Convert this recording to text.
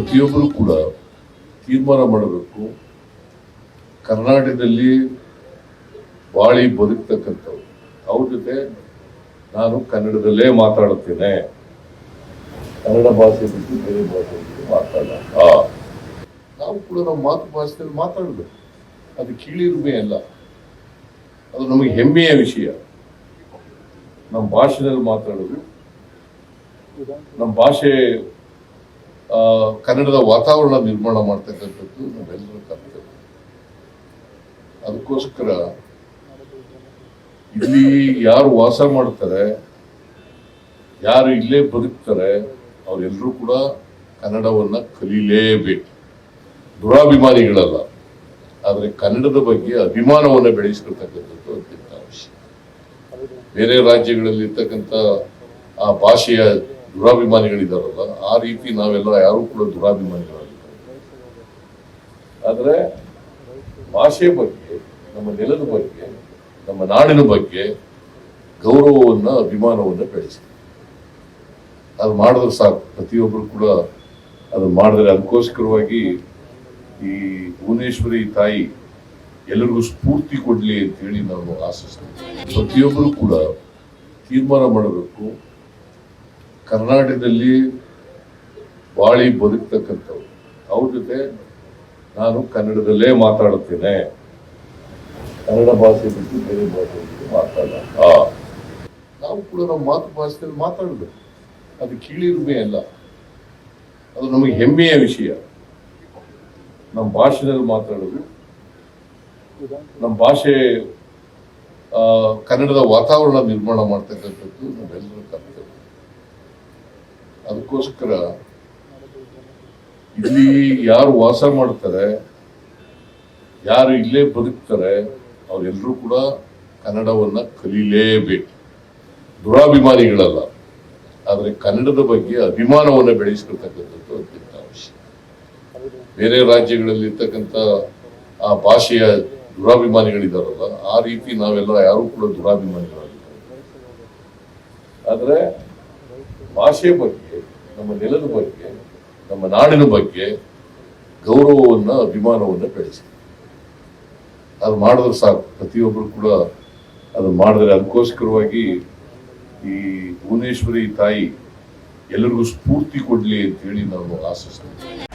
ಪ್ರತಿಯೊಬ್ಬರು ಕೂಡ ತೀರ್ಮಾನ ಮಾಡಬೇಕು. ಕರ್ನಾಟಕದಲ್ಲಿ ಬಾಳಿ ಬದುಕ್ತಕ್ಕಂಥವ್ರು. ಅವ್ರ ಜೊತೆ ನಾನು ಕನ್ನಡದಲ್ಲೇ ಮಾತಾಡುತ್ತೇನೆ. ಕನ್ನಡ ಭಾಷೆ ಬಿಟ್ಟು ಬೇರೆ ಭಾಷೆ ಮಾತಾಡಲ್ಲ. ನಾವು ಕೂಡ ನಮ್ಮ ಮಾತೃಭಾಷೆಯಲ್ಲಿ ಮಾತಾಡಬೇಕು. ಅದು ಕೀಳಿರುಮೆ ಅಲ್ಲ. ಅದು ನಮಗೆ ಹೆಮ್ಮೆಯ ವಿಷಯ. ನಮ್ಮ ಭಾಷೆಯಲ್ಲಿ ಮಾತಾಡೋದು, ನಮ್ಮ ಭಾಷೆ ಕನ್ನಡದ ವಾತಾವರಣ ನಿರ್ಮಾಣ ಮಾಡ್ತಕ್ಕಂಥದ್ದು ನಾವೆಲ್ಲರೂ ಕರ್ತವ್ಯ ಅದಕ್ಕೋಸ್ಕರ ಇಲ್ಲಿ ಯಾರು ವಾಸ ಮಾಡ್ತಾರೆ, ಯಾರು ಇಲ್ಲೇ ಬದುಕ್ತಾರೆ, ಅವರೆಲ್ಲರೂ ಕೂಡ ಕನ್ನಡವನ್ನ ಕಲೀಲೇಬೇಕು. ದುರಾಭಿಮಾನಿಗಳಲ್ಲ. ಆದರೆ ಕನ್ನಡದ ಬಗ್ಗೆ ಅಭಿಮಾನವನ್ನು ಬೆಳೆಸಿಕೊಳ್ತಕ್ಕಂಥದ್ದು ಅತ್ಯಂತ ಅವಶ್ಯ ಬೇರೆ ರಾಜ್ಯಗಳಲ್ಲಿ ಇರ್ತಕ್ಕಂಥ ಆ ಭಾಷೆಯ ದುರಾಭಿಮಾನಿಗಳಿದಾರಲ್ಲ ಆ ರೀತಿ ನಾವೆಲ್ಲ ಯಾರು ಕೂಡ ದುರಾಭಿಮಾನಿಗಳಾಗಿದ್ದಾರೆ ಆದ್ರೆ ಭಾಷೆ ಬಗ್ಗೆ, ನಮ್ಮ ನೆಲದ ಬಗ್ಗೆ, ನಮ್ಮ ನಾಡಿನ ಬಗ್ಗೆ ಗೌರವವನ್ನ, ಅಭಿಮಾನವನ್ನ ಬೆಳೆಸಿ ಅದು ಮಾಡಿದ್ರೆ ಸಾಕು. ಪ್ರತಿಯೊಬ್ಬರು ಕೂಡ ಅದು ಮಾಡಿದ್ರೆ ಅದಕ್ಕೋಸ್ಕರವಾಗಿ ಈ ಭುವನೇಶ್ವರಿ ತಾಯಿ ಎಲ್ಲರಿಗೂ ಸ್ಫೂರ್ತಿ ಕೊಡಲಿ ಅಂತ ಹೇಳಿ ನಾನು ಆಶಿಸ್ತೇನೆ. ಪ್ರತಿಯೊಬ್ಬರು ಕೂಡ ತೀರ್ಮಾನ ಮಾಡಬೇಕು. ಕರ್ನಾಟಕದಲ್ಲಿ ಬಾಳಿ ಬದುಕ್ತಕ್ಕಂಥವ್ರು. ಅವ್ರ ಜೊತೆ ನಾನು ಕನ್ನಡದಲ್ಲೇ ಮಾತಾಡುತ್ತೇನೆ. ಕನ್ನಡ ಭಾಷೆ ಬಿಟ್ಟು ಬೇರೆ ಭಾಷೆ ಬಿಟ್ಟು ಮಾತಾಡಲ್ಲ ನಾವು ಕೂಡ ನಮ್ಮ ಮಾತೃಭಾಷೆಯಲ್ಲಿ ಮಾತಾಡಬೇಕು. ಅದು ಕೀಳಿರುಮೆ ಅಲ್ಲ. ಅದು ನಮಗೆ ಹೆಮ್ಮೆಯ ವಿಷಯ. ನಮ್ಮ ಭಾಷೆಯಲ್ಲಿ ಮಾತಾಡೋದು. ನಮ್ಮ ಭಾಷೆ ಕನ್ನಡದ ವಾತಾವರಣ ನಿರ್ಮಾಣ ಮಾಡ್ತಕ್ಕಂಥದ್ದು ಕರ್ತವ್ಯ. ಅದಕ್ಕೋಸ್ಕರ ಇಲ್ಲಿ ಯಾರು ವಾಸ ಮಾಡ್ತಾರೆ, ಯಾರು ಇಲ್ಲೇ ಬದುಕ್ತಾರೆ ಅವರೆಲ್ಲರೂ ಕೂಡ ಕನ್ನಡವನ್ನ ಕಲೀಲೇಬೇಕು. ದುರಾಭಿಮಾನಿಗಳಲ್ಲ. ಆದರೆ ಕನ್ನಡದ ಬಗ್ಗೆ ಅಭಿಮಾನವನ್ನು ಬೆಳೆಸಿರ್ತಕ್ಕಂಥದ್ದು ಅತ್ಯಂತ ಅವಶ್ಯ ಬೇರೆ ರಾಜ್ಯಗಳಲ್ಲಿ ಇರ್ತಕ್ಕಂಥ ಆ ಭಾಷೆಯ ದುರಾಭಿಮಾನಿಗಳಿದಾರಲ್ಲ, ಆ ರೀತಿ ನಾವೆಲ್ಲ ಯಾರು ಕೂಡ ದುರಾಭಿಮಾನಿಗಳಾಗಿಲ್ಲ. ಆದ್ರೆ ಭಾಷೆ ಬಗ್ಗೆ, ನಮ್ಮ ನೆಲದ ಬಗ್ಗೆ, ನಮ್ಮ ನಾಡಿನ ಬಗ್ಗೆ ಗೌರವವನ್ನ, ಅಭಿಮಾನವನ್ನ ಬೆಳೆಸಿ. ಅದು ಮಾಡಿದ್ರೆ ಸಾಕು. ಪ್ರತಿಯೊಬ್ಬರು ಕೂಡ ಅದು ಮಾಡಿದ್ರೆ ಅದಕ್ಕೋಸ್ಕರವಾಗಿ ಈ ಭುವನೇಶ್ವರಿ ತಾಯಿ ಎಲ್ಲರಿಗೂ ಸ್ಫೂರ್ತಿ ಕೊಡಲಿ ಅಂತ ಹೇಳಿ ನಾನು ಆಶಿಸ್ತೇನೆ.